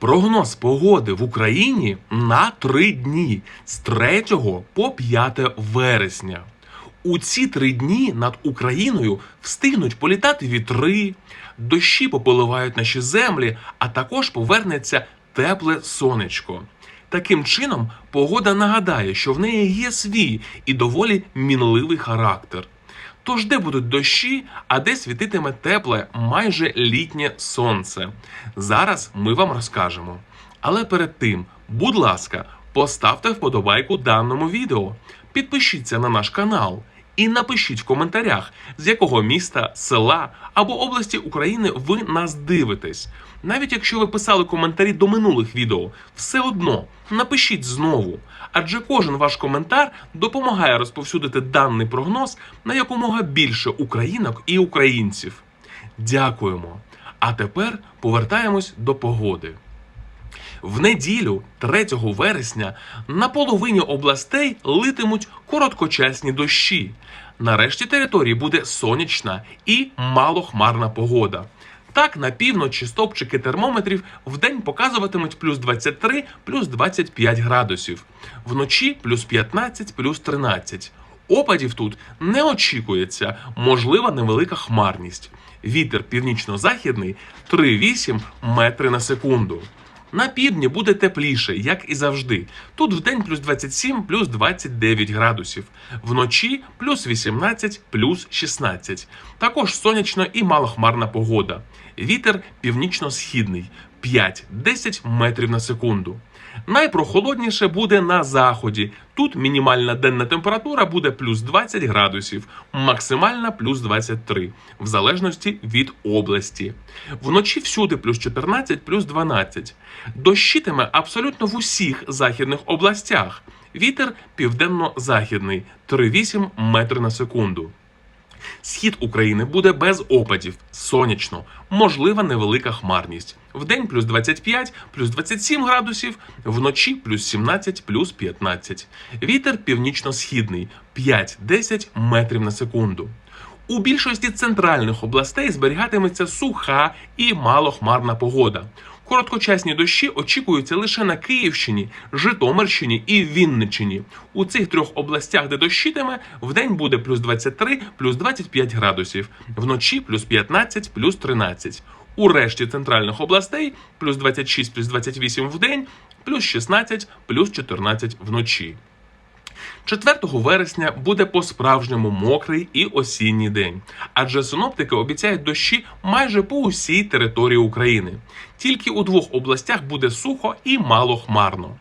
Прогноз погоди в Україні на три дні з 3 по 5 вересня. У ці три дні над Україною встигнуть політати вітри, дощі пополивають наші землі, а також повернеться тепле сонечко. Таким чином, погода нагадає, що в неї є свій і доволі мінливий характер. Тож де будуть дощі, а де світитиме тепле, майже літнє сонце. Зараз ми вам розкажемо. Але перед тим, будь ласка, поставте вподобайку даному відео, підпишіться на наш канал і напишіть в коментарях, з якого міста, села або області України ви нас дивитесь. Навіть якщо ви писали коментарі до минулих відео, все одно напишіть знову. Адже кожен ваш коментар допомагає розповсюдити даний прогноз на якомога більше українок і українців. Дякуємо. А тепер повертаємось до погоди. В неділю, 3 вересня, на половині областей литимуть короткочасні дощі. Нарешті території буде сонячна і малохмарна погода. Так, на півночі стопчики термометрів вдень показуватимуть плюс 23, плюс 25 градусів, вночі плюс 15, плюс 13. Опадів тут не очікується, можлива невелика хмарність. Вітер північно-західний 3,8 метри на секунду. На півдні буде тепліше, як і завжди. Тут вдень плюс 27, плюс 29 градусів, вночі плюс 18, плюс 16. Також сонячна і малохмарна погода. Вітер північно-східний 5-10 метрів на секунду. Найпрохолодніше буде на заході. Тут мінімальна денна температура буде плюс 20 градусів, максимальна плюс 23, в залежності від області. Вночі всюди плюс 14, плюс 12. Дощитиме абсолютно в усіх західних областях. Вітер південно-західний 3,8 метри на секунду. Схід України буде без опадів, сонячно, можлива невелика хмарність. Вдень плюс 25, плюс 27 градусів, вночі плюс 17, плюс 15. Вітер північно-східний 5-10 метрів на секунду. У більшості центральних областей зберігатиметься суха і малохмарна погода. Короткочасні дощі очікуються лише на Київщині, Житомирщині і Вінниччині. У цих трьох областях, де дощитиме, вдень буде плюс 23, плюс 25 градусів, вночі плюс 15, плюс 13. У решті центральних областей плюс 26, плюс 28 день, плюс 16, плюс 14 вночі. 4 вересня буде по-справжньому мокрий і осінній день, адже синоптики обіцяють дощі майже по усій території України. Тільки у двох областях буде сухо і мало хмарно.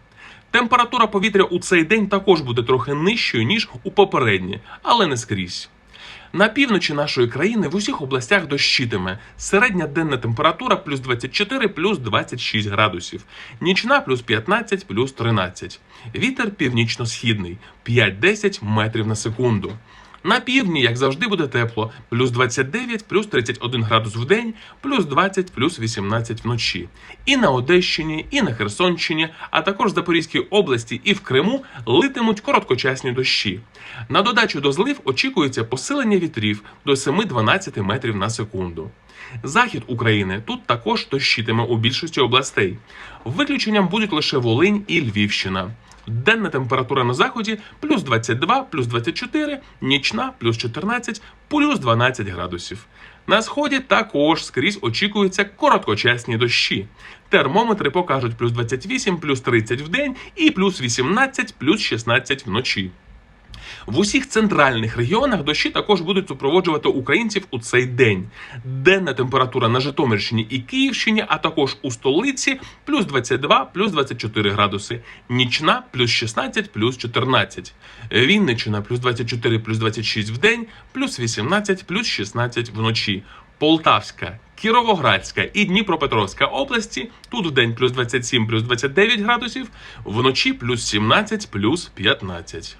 Температура повітря у цей день також буде трохи нижчою ніж у попередні, але не скрізь. На півночі нашої країни в усіх областях дощитиме. Середня денна температура плюс 24, плюс 26 градусів. Нічна плюс 15, плюс 13. Вітер північно-східний 5-10 метрів на секунду. На півдні, як завжди, буде тепло: плюс 29, плюс 31 градус в день, плюс 20, плюс 18 вночі. І на Одещині, і на Херсонщині, а також в Запорізькій області і в Криму литимуть короткочасні дощі. На додачу до злив очікується посилення вітрів до 7-12 метрів на секунду. Захід України тут також дощитиме у більшості областей. Виключенням будуть лише Волинь і Львівщина. Денна температура на заході плюс 22, плюс 24, нічна плюс 14, плюс 12 градусів. На сході також скрізь очікуються короткочасні дощі. Термометри покажуть плюс 28, плюс 30 в день і плюс 18, плюс 16 вночі. В усіх центральних регіонах дощі також будуть супроводжувати українців у цей день. Денна температура на Житомирщині і Київщині, а також у столиці плюс 22, плюс 24 градуси. Нічна плюс 16, плюс 14. Вінниччина плюс 24, плюс 26 в день, плюс 18, плюс 16 вночі. Полтавська, Кіровоградська і Дніпропетровська області тут в день плюс 27, плюс 29 градусів, вночі плюс 17, плюс 15.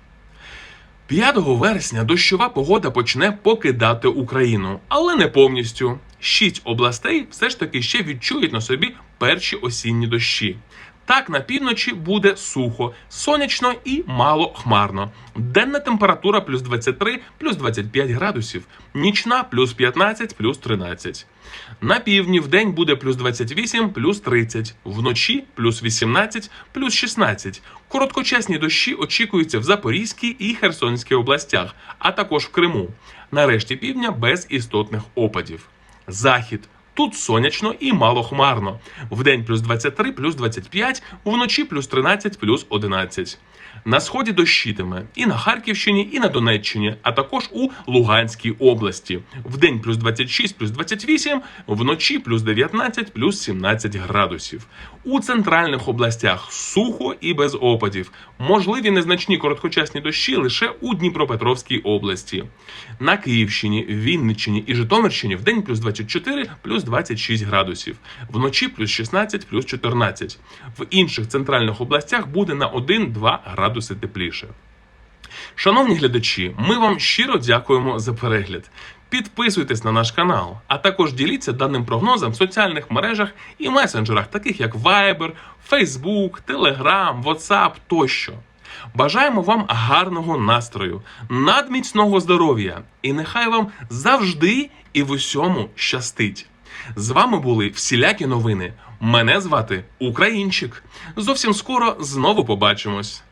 5 вересня дощова погода почне покидати Україну, але не повністю. Шість областей все ж таки ще відчують на собі перші осінні дощі. Так на півночі буде сухо, сонячно і мало хмарно. Денна температура плюс 23, плюс 25 градусів, нічна плюс 15, плюс 13. На півдні в день буде плюс 28, плюс 30, вночі плюс 18, плюс 16. Короткочасні дощі очікуються в Запорізькій і Херсонській областях, а також в Криму. Нарешті півдня без істотних опадів. Захід. Тут сонячно і малохмарно. Вдень плюс 23, плюс 25, вночі плюс 13, плюс 11. На сході дощитиме і на Харківщині, і на Донеччині, а також у Луганській області. Вдень плюс 26, плюс 28, вночі плюс 19, плюс 17 градусів. У центральних областях сухо і без опадів. Можливі незначні короткочасні дощі лише у Дніпропетровській області. На Київщині, Вінниччині і Житомирщині вдень плюс 24, плюс 26 градусів. Вночі плюс 16, плюс 14. В інших центральних областях буде на 1-2 градуси тепліше. Шановні глядачі, ми вам щиро дякуємо за перегляд. Підписуйтесь на наш канал, а також діліться даним прогнозом в соціальних мережах і месенджерах, таких як Viber, Facebook, Telegram, WhatsApp тощо. Бажаємо вам гарного настрою, надміцного здоров'я, і нехай вам завжди і в усьому щастить. З вами були всілякі новини. Мене звати Українчик. Зовсім скоро знову побачимось.